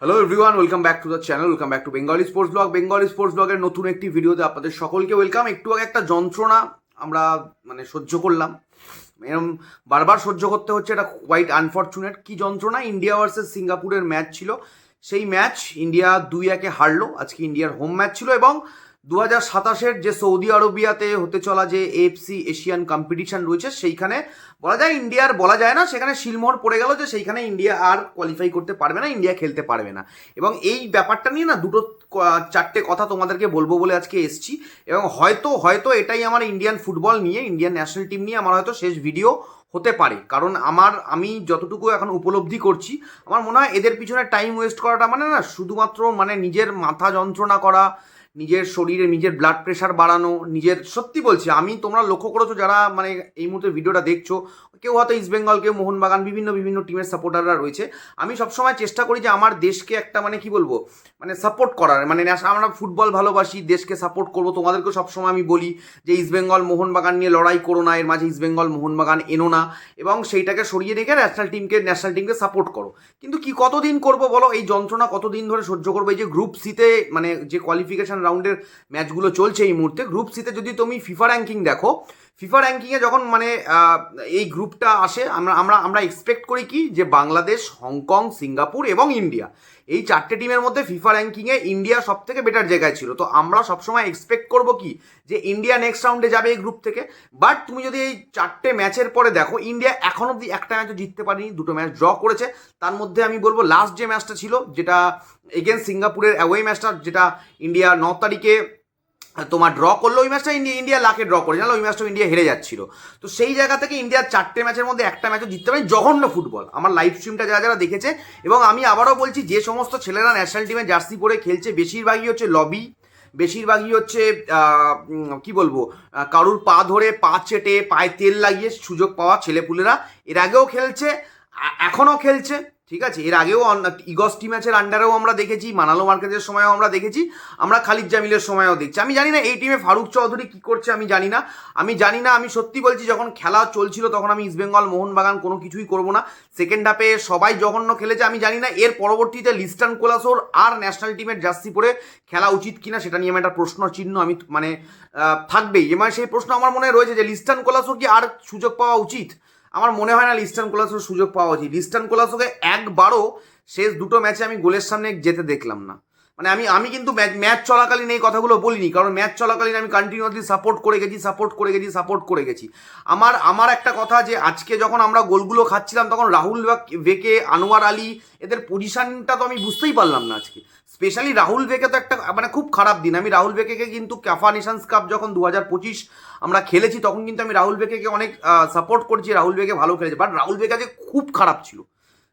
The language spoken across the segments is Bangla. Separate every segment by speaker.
Speaker 1: Hello everyone welcome back to the channel welcome back to Bengali sports blog Bengali sports ব্লগের নতুন একটি ভিডিওতে আপনাদের সকলকে ওয়েলকাম একটু আগে একটা যন্ত্রণা আমরা মানে সহ্য করলাম। এরম বারবার সহ্য করতে হচ্ছে, এটা হোয়াইট আনফর্চুনেট কি যন্ত্রণা? ইন্ডিয়া ভার্সেস সিঙ্গাপুরের ম্যাচ ছিল। সেই ম্যাচ ইন্ডিয়া দুই একে হারলো। আজকে ইন্ডিয়ার হোম ম্যাচ ছিল এবং দু হাজার সাতাশের যে সৌদি আরবিয়াতে হতে চলা যে এফসি এশিয়ান কম্পিটিশন রয়েছে, সেইখানে বলা যায় ইন্ডিয়ার বলা যায় না, সেখানে শিলমোহর পড়ে গেল যে সেইখানে ইন্ডিয়া আর কোয়ালিফাই করতে পারবে না, ইন্ডিয়া খেলতে পারবে না। এবং এই ব্যাপারটা নিয়ে না দুটো চারটে কথা তোমাদেরকে বলব বলে আজকে এসছি। এবং হয়তো হয়তো এটাই আমার ইন্ডিয়ান ফুটবল নিয়ে ইন্ডিয়ান ন্যাশনাল টিম নিয়ে আমার হয়তো শেষ ভিডিও হতে পারে। কারণ আমার, আমি যতটুকু এখন উপলব্ধি করছি, আমার মনে হয় এদের পিছনে টাইম ওয়েস্ট করাটা মানে না, শুধুমাত্র মানে নিজের মাথা যন্ত্রণা করা নিজের শরীরে নিজের ব্লাড প্রেশার বাড়ানো, নিজের, সত্যি বলছি, আমি তোমরা লক্ষ্য করেছ যারা মানে এই মুহূর্তে ভিডিওটা দেখছ, কেউ হয়তো ইস্ট বেঙ্গল কেউ মোহনবাগান বিভিন্ন বিভিন্ন টিমের সাপোর্টাররা রয়েছে। আমি সবসময় চেষ্টা করি যে আমার দেশকে একটা মানে কি বলব মানে সাপোর্ট করার মানে আমরা ফুটবল ভালোবাসি, দেশকে সাপোর্ট করব, তোমাদেরকেও সবসময় আমি বলি যে ইস্ট বেঙ্গল মোহনবাগান নিয়ে লড়াই করো না, এর মাঝে ইস্ট বেঙ্গল মোহনবাগান এনো না, এবং সেইটাকে সরিয়ে রেখে ন্যাশনাল টিমকে ন্যাশনাল টিমকে সাপোর্ট করো। কিন্তু কি কতদিন করব বলো, এই যন্ত্রণা কতদিন ধরে সহ্য করব? এই যে গ্রুপ সিতে মানে যে কোয়ালিফিকেশন রাউন্ডের ম্যাচগুলো চলছে এই মুহূর্তে। গ্রুপ সিতে যদি তুমি ফিফা র্যাঙ্কিং দেখো ফিফা র্যাঙ্কিংয়ে যখন মানে এই গ্রুপটা আসে, আমরা আমরা আমরা এক্সপেক্ট করি কি যে বাংলাদেশ, হংকং, সিঙ্গাপুর এবং ইন্ডিয়া, এই চারটে টিমের মধ্যে ফিফা র্যাঙ্কিংয়ে ইন্ডিয়া সব থেকে বেটার জায়গায় ছিল। তো আমরা সবসময় এক্সপেক্ট করব কি যে ইন্ডিয়া নেক্সট রাউন্ডে যাবে এই গ্রুপ থেকে। বাট তুমি যদি এই চারটে ম্যাচের পরে দেখো, ইন্ডিয়া এখন অব্দি একটা ম্যাচও জিততে পারেনি, দুটো ম্যাচ ড্র করেছে। তার মধ্যে আমি বলব লাস্ট যে ম্যাচটা ছিল, যেটা এগেনস্ট সিঙ্গাপুরের অ্যাওয়ে ম্যাচটা যেটা ইন্ডিয়া ন তারিখে তোমার ড্র করল ওই ম্যাচটা ইন্ডিয়া ইন্ডিয়া লাখে ড্র করে জানো ওই ম্যাচটা ইন্ডিয়া হেরে যাচ্ছিল। তো সেই জায়গা থেকে ইন্ডিয়ার চারটে ম্যাচের মধ্যে একটা ম্যাচও জিততে পারে জঘন্য ফুটবল আমার লাইভ স্ট্রিমটা যারা যারা দেখেছে, এবং আমি আবারও বলছি, যে সমস্ত ছেলেরা ন্যাশনাল টিমে জার্সি পরে খেলছে, বেশিরভাগই হচ্ছে লবি বেশিরভাগই হচ্ছে কি বলব কারুর পা ধরে পা চেটে, পায়ে তেল লাগিয়ে সুযোগ পাওয়া ছেলেপুলেরা। এর আগেও খেলছে এখনও খেলছে। ঠিক আছে? এর আগেও অন- ইগস টি ম্যাচের আন্ডারেও আমরা দেখেছি, মানালো মার্কেটের সময়ও আমরা দেখেছি, আমরা খালিদ জামিলের সময়ও দেখছি। আমি জানি না এই টিমে ফারুক চৌধুরী কি করছে, আমি জানি না। আমি জানি না, আমি সত্যি বলছি, যখন খেলা চলছিল তখন আমি ইস্টবেঙ্গল মোহনবাগান কোনো কিছুই করব না। সেকেন্ড হাফে সবাই জঘন্য খেলেছে, আমি জানি না, এর পরবর্তীতে লিস্টান কোলাসোর আর ন্যাশনাল টিমের জার্সি পরে খেলা উচিত কিনা, সেটা নিয়ে আমি একটা প্রশ্ন চিহ্ন আমি মানে থাকবেই। মানে সেই প্রশ্ন আমার মনে রয়েছে যে, লিস্টান কোলাসোর কি আর সুযোগ পাওয়া উচিত? আমার মনে হয় না লিস্টান কোলাসোর সুযোগ পাওয়া উচিত। লিস্টার্ন কোলাসোকে একবারও শেষ দুটো ম্যাচে আমি গোলের সামনে যেতে দেখলাম না। মানে আমি আমি কিন্তু ম্যাচ চলাকালীন এই কথাগুলো বলিনি, কারণ ম্যাচ চলাকালীন আমি কন্টিনিউসলি সাপোর্ট করে গেছি সাপোর্ট করে গেছি সাপোর্ট করে গেছি। আমার আমার একটা কথা যে আজকে যখন আমরা গোলগুলো খাচ্ছিলাম, তখন রাহুল ভেকে, আনোয়ার আলী, এদের পজিশনটা তো আমি বুঝতেই পারলাম না আজকে। স্পেশালি রাহুল ভেকে তো একটা মানে খুব খারাপ দিন। আমি রাহুল ভেকেকে কিন্তু ক্যাফা নেশনস কাপ যখন দু পঁচিশ আমরা খেলেছি, তখন কিন্তু আমি রাহুল ভেকেকে অনেক সাপোর্ট করছি রাহুল ভেকে ভালো খেলেছে। বাট রাহুল ভেকে যে খুব খারাপ ছিল।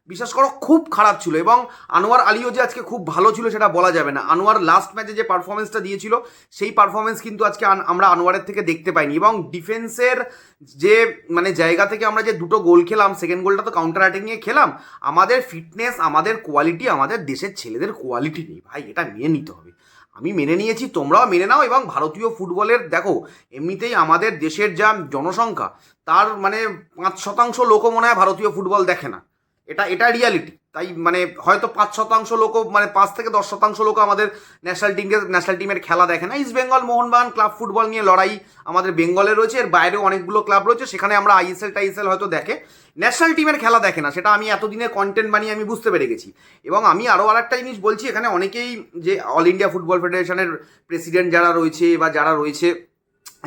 Speaker 1: বিশ্বাস করো, খুব খারাপ ছিল এবং আনোয়ার আলীও যে আজকে খুব ভালো ছিল সেটা বলা যাবে না। আনোয়ার লাস্ট ম্যাচে যে পারফরমেন্সটা দিয়েছিল, সেই পারফরমেন্স কিন্তু আজকে আমরা আনোয়ারের থেকে দেখতে পাইনি এবং ডিফেন্সের যে মানে জায়গা থেকে আমরা যে দুটো গোল খেলাম সেকেন্ড গোলটা তো কাউন্টার অ্যাটাকিংয়ে খেলাম, আমাদের ফিটনেস আমাদের কোয়ালিটি আমাদের দেশের ছেলেদের কোয়ালিটি নেই। ভাই, এটা মেনে নিতে হবে। আমি মেনে নিয়েছি, তোমরাও মেনে নাও এবং ভারতীয় ফুটবলের, দেখো, এমনিতেই আমাদের দেশের যা জনসংখ্যা, তার মানে পাঁচ শতাংশ লোকও মনে হয় ভারতীয় ফুটবল দেখে না। এটা এটা রিয়ালিটি তাই মানে হয়তো পাঁচ শতাংশ লোকও মানে পাঁচ থেকে দশ শতাংশ লোক আমাদের ন্যাশনাল টিমকে ন্যাশনাল টিমের খেলা দেখে না। East Bengal Mohun Bagan club football নিয়ে লড়াই আমাদের বেঙ্গলে রয়েছে। এর বাইরেও অনেকগুলো ক্লাব রয়েছে। সেখানে আমরা আইএসএল টাইএসএল হয়তো দেখে। ন্যাশনাল টিমের খেলা দেখে না। সেটা আমি এতদিনের কন্টেন্ট বানিয়ে আমি বুঝতে পেরে গেছি। এবং আমি আরও আর একটা জিনিস বলছি, এখানে অনেকেই যে অল ইন্ডিয়া ফুটবল ফেডারেশনের প্রেসিডেন্ট যারা রয়েছে বা যারা রয়েছে,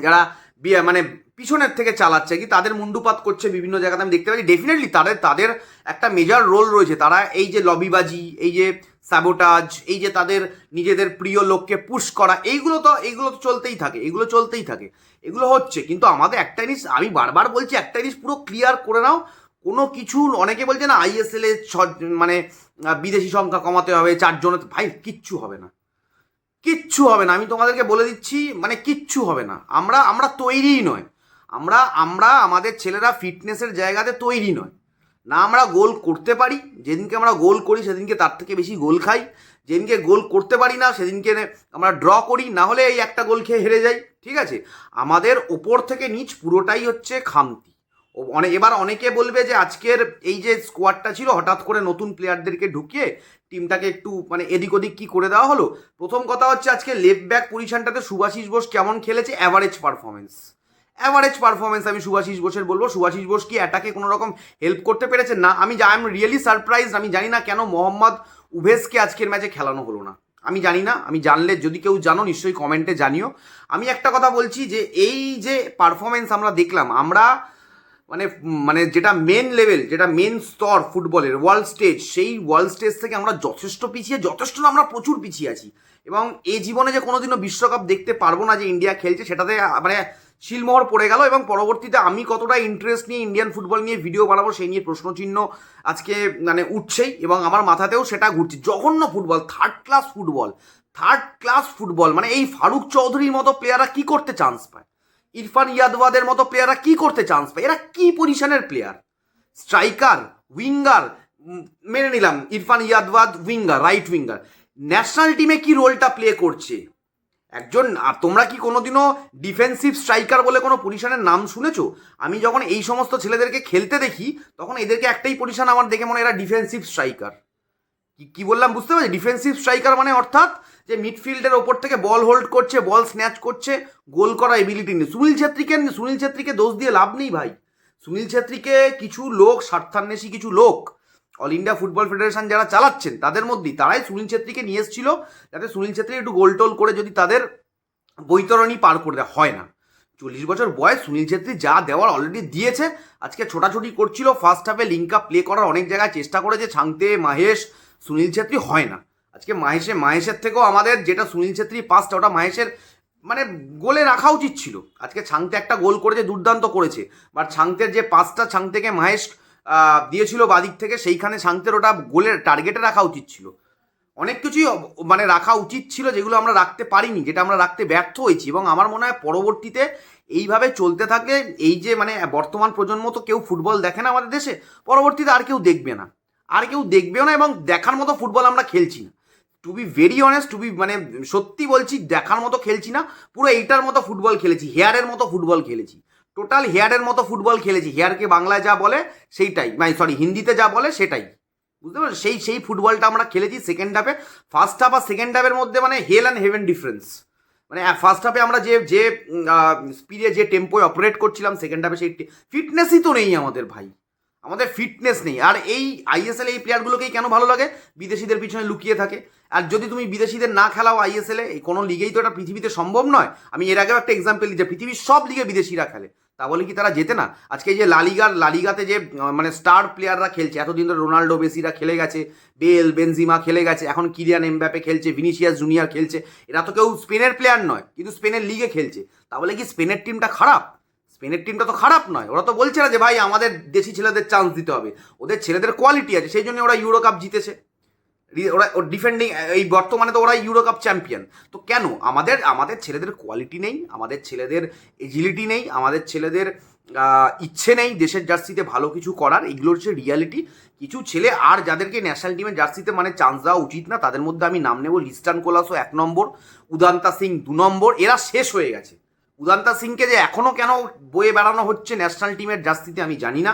Speaker 1: যারা মানে পিছনের থেকে চালাচ্ছে কি, তাদের মুন্ডুপাত করছে বিভিন্ন জায়গাতে, আমি দেখতে পাচ্ছি ডেফিনেটলি তাদের তাদের একটা মেজর রোল রয়েছে। তারা এই যে লবিবাজি, এই যে স্যাবোটাজ এই যে তাদের নিজেদের প্রিয় লোককে পুশ করা, এইগুলো তো এইগুলো তো চলতেই থাকে এগুলো চলতেই থাকে। এগুলো হচ্ছে, কিন্তু আমাদের একটা জিনিস, আমি বারবার বলছি, একটা জিনিস পুরো ক্লিয়ার করে নাও, কোনো কিছু অনেকে বলছে না আইএসএল এ মানে বিদেশি সংখ্যা কমাতে হবে, চারজনে, ভাই, কিচ্ছু হবে না। কিচ্ছু হবে না। আমি তোমাদেরকে বলে দিচ্ছি মানে কিচ্ছু হবে না। আমরা আমরা তৈরিই নয়। আমরা আমরা আমাদের ছেলেরা ফিটনেসের জায়গাতে তৈরি নয়। না আমরা গোল করতে পারি, যেদিনকে আমরা গোল করি সেদিনকে তার থেকে বেশি গোল খাই। যেদিনকে গোল করতে পারি না, সেদিনকে আমরা ড্র করি, না হলে এই একটা গোল খেয়ে হেরে যাই, ঠিক আছে? আমাদের ওপর থেকে নিচ পুরোটাই হচ্ছে খামতি। ও- অনে, এবার অনেকে বলবে যে আজকের এই যে স্কোয়াডটা ছিল, হঠাৎ করে নতুন প্লেয়ারদেরকে ঢুকিয়ে টিমটাকে একটু মানে এদিক ওদিক কী করে দেওয়া হলো? প্রথম কথা হচ্ছে আজকে লেফট ব্যাক পজিশনটাতে সুভাষিস বোস কেমন খেলেছে? অ্যাভারেজ পারফরমেন্স অ্যাভারেজ পারফরমেন্স আমি সুভাষিস বোসের বলব। সুভাষিস বোস কি অ্যাটাকে কোনো রকম হেল্প করতে পেরেছে? না, আমি আই এম রিয়েলি সারপ্রাইজ আমি জানি না কেন মোহাম্মদ উভেসকে আজকের ম্যাচে খেলানো হলো না। আমি জানি না, আমি জানলে যদি কেউ জানো, নিশ্চয়ই কমেন্টে জানিও। আমি একটা কথা বলছি যে, এই যে পারফরমেন্স আমরা দেখলাম, আমরা মানে মানে যেটা মেন লেভেল যেটা মেন স্তর ফুটবলের ওয়ার্ল্ড স্টেজ সেই ওয়ার্ল্ড স্টেজ থেকে আমরা যথেষ্ট পিছিয়ে, যথেষ্ট না, আমরা প্রচুর পিছিয়ে আছি। এবং এই জীবনে যে কোনোদিনও বিশ্বকাপ দেখতে পারব না যে ইন্ডিয়া খেলছে, সেটাতে মানে শিলমোহর পড়ে গেল এবং পরবর্তীতে আমি কতটা ইন্টারেস্ট নিয়ে ইন্ডিয়ান ফুটবল নিয়ে ভিডিও বানাবো সেই নিয়ে প্রশ্নচিহ্ন আজকে মানে উঠছেই এবং আমার মাথাতেও সেটা ঘুরছে। জঘন্য football third class football third class football মানে এই ফারুক চৌধুরীর মতো প্লেয়াররা কি করতে চান্স পায়? ইরফান ইয়াদওয়াদের মতো প্লেয়াররা কি করতে চান্স পায়? এরা কি পজিশনের প্লেয়ার স্ট্রাইকার উইঙ্গার মেনে নিলাম। Irfan Yadwad winger right winger national টিমে কি রোলটা প্লে করছে? একজন তোমরা কি কোনোদিনও ডিফেন্সিভ স্ট্রাইকার বলে কোনো পজিশনের নাম শুনেছো? আমি যখন এই সমস্ত ছেলেদেরকে খেলতে দেখি, তখন এদেরকে একটাই পজিশন আমার দেখে মনে এরা ডিফেন্সিভ স্ট্রাইকার কি কি বললাম বুঝতে পারছি? ডিফেন্সিভ স্ট্রাইকার মানে অর্থাৎ যে মিডফিল্ডের ওপর থেকে বল হোল্ড করছে বল স্ন্যাচ করছে, গোল করা এবিলিটি নেই সুনীল ছেত্রীকে সুনীল ছেত্রীকে দোষ দিয়ে লাভ নেই ভাই। সুনীল ছেত্রীকে কিছু লোক, স্বার্থান্বেষী কিছু লোক অল ইন্ডিয়া ফুটবল ফেডারেশন যারা চালাচ্ছেন, তাদের মধ্যেই তারাই সুনীল ছেত্রীকে নিয়ে এসেছিল যাতে সুনীল ছেত্রী একটু গোল টোল করে যদি তাদের বৈতরণী পার করে হয় না। চল্লিশ বছর বয়স, সুনীল ছেত্রী যা দেওয়ার অলরেডি দিয়েছে, আজকে ছোটাছুটি করছিল ফার্স্ট হাফে লিঙ্ক প্লে করার অনেক জায়গায় চেষ্টা করেছে, ছাংতে, মাহেশ সুনীল ছেত্রী হয় না। আজকে মাহেশে মাহেশের থেকেও আমাদের যেটা সুনীল ছেত্রী পাসটা ওটা মাহেশের মানে গোলে রাখা উচিত ছিল। আজকে ছাংতে একটা গোল করেছে দুর্দান্ত করেছে বাট ছাংতের যে পাসটা ছাং থেকে মাহেশ দিয়েছিল বাদিক থেকে, সেইখানে ছাংতের ওটা গোলের টার্গেটে রাখা উচিত ছিল। অনেক কিছুই মানে রাখা উচিত ছিল যেগুলো আমরা রাখতে পারিনি, যেটা আমরা রাখতে ব্যর্থ হয়েছি, এবং আমার মনে হয় পরবর্তীতে এইভাবে চলতে থাকে, এই যে মানে বর্তমান প্রজন্ম তো কেউ ফুটবল দেখে না আমাদের দেশে, পরবর্তীতে আর কেউ দেখবে না। আর কেউ দেখবেও না এবং দেখার মতো ফুটবল আমরা খেলছি না। To be very honest to be মানে সত্যি বলছি, দেখার মতো খেলছি না, পুরো এইটার মতো ফুটবল খেলেছি, হেয়ারের মতো ফুটবল খেলেছি। টোটাল হেয়ারের মতো ফুটবল খেলেছি, হেয়ারকে বাংলায় যা বলে সেইটাই মানে সরি হিন্দিতে যা বলে সেটাই। বুঝতে পারছ সেই সেই ফুটবলটা আমরা খেলেছি সেকেন্ড হাফে ফার্স্ট হাফ আর সেকেন্ড হাফের মধ্যে মানে হেল অ্যান্ড হেভেন ডিফারেন্স মানে ফার্স্ট হাফে আমরা যে যে স্পিডে যে টেম্পোয় অপারেট করছিলাম সেকেন্ড হাফে সেই ফিটনেসই তো নেই আমাদের ভাই। আমাদের ফিটনেস নেই। আর এই আইএসএল এই প্লেয়ারগুলোকেই কেন ভালো লাগে? বিদেশিদের পিছনে লুকিয়ে থাকে। আর যদি তুমি বিদেশিদের না খেলাও আইএসএলে এই কোনো লিগেই তো এটা পৃথিবীতে সম্ভব নয়। আমি এর আগেও একটা এক্সাম্পল দিই যে পৃথিবীর সব লিগে বিদেশিরা খেলে। তা বলে কি তারা জেতে না? আজকে যে লালিগার লালিগাতে যে মানে স্টার প্লেয়াররা খেলছে, এতদিন ধরে রোনাল্ডো বেসিরা খেলে গেছে, বেল, বেনজিমা খেলে গেছে, এখন কিরিয়ান এমব্যাপে খেলছে, ভিনিসিয়াস জুনিয়র খেলছে। এরা তো কেউ স্পেনের প্লেয়ার নয়, কিন্তু স্পেনের লিগে খেলছে। তা বলে কি স্পেনের টিমটা খারাপ? স্পেনের টিমটা তো খারাপ নয়। ওরা তো বলছে না যে, ভাই, আমাদের দেশি ছেলেদের চান্স দিতে হবে। ওদের ছেলেদের কোয়ালিটি আছে, সেই জন্য ওরা ইউরো কাপ জিতেছে। ওরা ডিফেন্ডিং এই বর্তমানে তো ওরা ইউরো কাপ চ্যাম্পিয়ন তো কেন? আমাদের আমাদের ছেলেদের কোয়ালিটি নেই, আমাদের ছেলেদের এজিলিটি নেই, আমাদের ছেলেদের ইচ্ছে নেই দেশের জার্সিতে ভালো কিছু করার। এগুলো হচ্ছে রিয়ালিটি কিছু ছেলে আর যাদেরকে ন্যাশনাল টিমের জার্সিতে মানে চান্স দেওয়া উচিত না, তাদের মধ্যে আমি নাম নেব লিস্টান কোলাসো এক নম্বর, উদান্তা সিং দু নম্বর, এরা শেষ হয়ে গেছে। উদান্তা সিংকে যে এখনও কেন বয়ে বেড়ানো হচ্ছে ন্যাশনাল টিমের জার্সিতে আমি জানি না।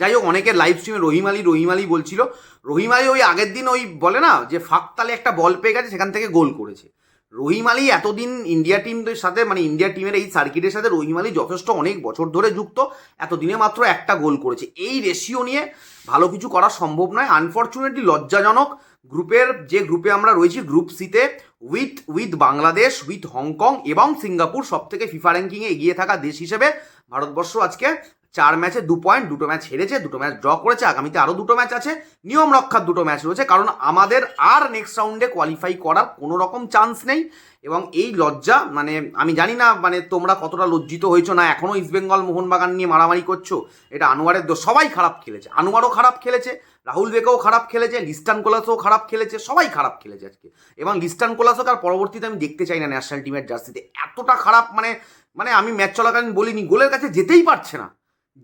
Speaker 1: যাই হোক অনেকের লাইভ স্ট্রিমে রহিম আলী রহিম আলী বলছিল। রহিম আলী ওই আগের দিন ওই বলে না যে ফাঁকতালে একটা বল পেয়ে গেছে, সেখান থেকে গোল করেছে। রহিম আলী এতদিন ইন্ডিয়া টিমদের সাথে মানে ইন্ডিয়া টিমের এই সার্কিটের সাথে রহিম আলী যথেষ্ট অনেক বছর ধরে যুক্ত, এতদিনে মাত্র একটা গোল করেছে। এই রেশিও নিয়ে ভালো কিছু করা সম্ভব নয়। আনফর্চুনেটলি লজ্জাজনক গ্রুপের যে গ্রুপে আমরা রয়েছি গ্রুপ সিতে with with Bangladesh with Hong Kong এবং সিঙ্গাপুর সব থেকে ফিফা র্যাঙ্কিংয়ে এগিয়ে থাকা দেশ হিসেবে ভারতবর্ষ আজকে চার ম্যাচে দু পয়েন্ট দুটো ম্যাচ হেরেছে, দুটো ম্যাচ ড্র করেছে, আগামীতে আরও দুটো ম্যাচ আছে, নিয়ম রক্ষার দুটো ম্যাচ রয়েছে, কারণ আমাদের আর নেক্সট রাউন্ডে কোয়ালিফাই করার কোনো রকম চান্স নেই, এবং এই লজ্জা মানে আমি জানি না মানে তোমরা কতটা লজ্জিত হয়েছো না এখনও ইস্টবেঙ্গল মোহনবাগান নিয়ে মারামারি করছ, এটা আনোয়ারের দোষ, সবাই খারাপ খেলেছে, আনোয়ারও খারাপ খেলেছে, রাহুল বেকেও খারাপ খেলেছে, লিস্টান কোলাসও খারাপ খেলেছে, সবাই খারাপ খেলেছে আজকে, এবং লিস্টান কোলাসকে আর পরবর্তীতে আমি দেখতে চাই না ন্যাশনাল টিমের জার্সিতে এতটা খারাপ মানে মানে আমি ম্যাচ চলাকালীন বলিনি, গোলের কাছে যেতেই পারছে না।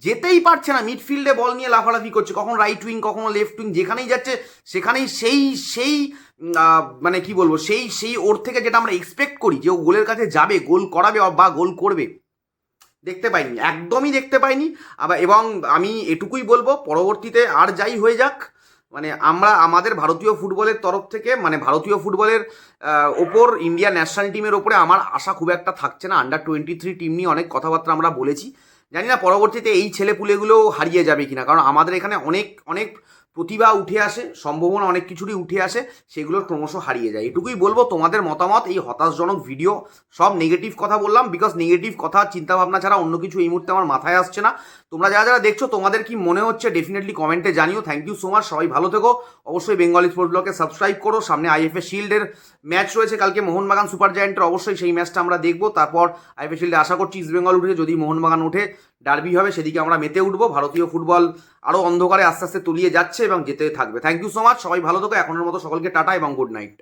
Speaker 1: যেতেই পারছে না মিডফিল্ডে বল নিয়ে লাফালাফি করছে, কখন রাইট উইং কখনো লেফট উইং যেখানেই যাচ্ছে, সেখানেই সেই সেই মানে কি বলব, সেই সেই ওর থেকে যেটা আমরা এক্সপেক্ট করি, যে ও গোলের কাছে যাবে, গোল করাবে বা গোল করবে, দেখতে পাইনি, একদমই দেখতে পাইনি, আবার এবং আমি এটুকুই বলব, পরবর্তীতে আর যাই হয়ে যাক মানে আমরা, আমাদের ভারতীয় ফুটবলের তরফ থেকে মানে ভারতীয় ফুটবলের ওপর ইন্ডিয়া ন্যাশনাল টিমের ওপরে আমার আশা খুব একটা থাকছে না আন্ডার টোয়েন্টি থ্রি টিম নিয়ে অনেক কথাবার্তা আমরা বলেছি জানি না পরবর্তীতে এই ছেলেপুলেগুলো হারিয়ে যাবে কিনা কারণ আমাদের এখানে অনেক অনেক প্রতিভা উঠে আসে, সম্ভাবনা অনেক কিছুরই উঠে আসে সেগুলোর ক্রমশ হারিয়ে যায়। এটুকুই বলব, তোমাদের মতামত, এই হতাশজনক ভিডিও, সব নেগেটিভ কথা বললাম বিকজ নেগেটিভ কথা, চিন্তাভাবনা ছাড়া অন্য কিছু এই মুহূর্তে আমার মাথায় আসছে না। তোমরা যারা যারা দেখছ, তোমাদের কি মনে হচ্ছে ডেফিনেটলি কমেন্টে জানিও। থ্যাংক ইউ সো মাচ সবাই ভালো থেকো। অবশ্যই বেঙ্গলি স্পোর্টস ব্লগে সাবস্ক্রাইব করো। সামনে আইএফএ শিল্ডের ম্যাচ রয়েছে, কালকে মোহনবাগান সুপার জায়েন্টের অবশ্যই সেই ম্যাচটা আমরা দেখব। তারপর আইএফএ শিল্ডে আশা করছি ইস্ট বেঙ্গল উঠে, যদি মোহনবাগান উঠে ডার্বি হবে, সেদিকে আমরা মেতে উঠবো। ভারতীয় ফুটবল আরও অন্ধকারে আস্তে আস্তে তলিয়ে যাচ্ছে এবং যেতে থাকবে। থ্যাংক ইউ সো মাচ সবাই ভালো থেকো, এখনের মতো সকলকে টাটা এবং গুড নাইট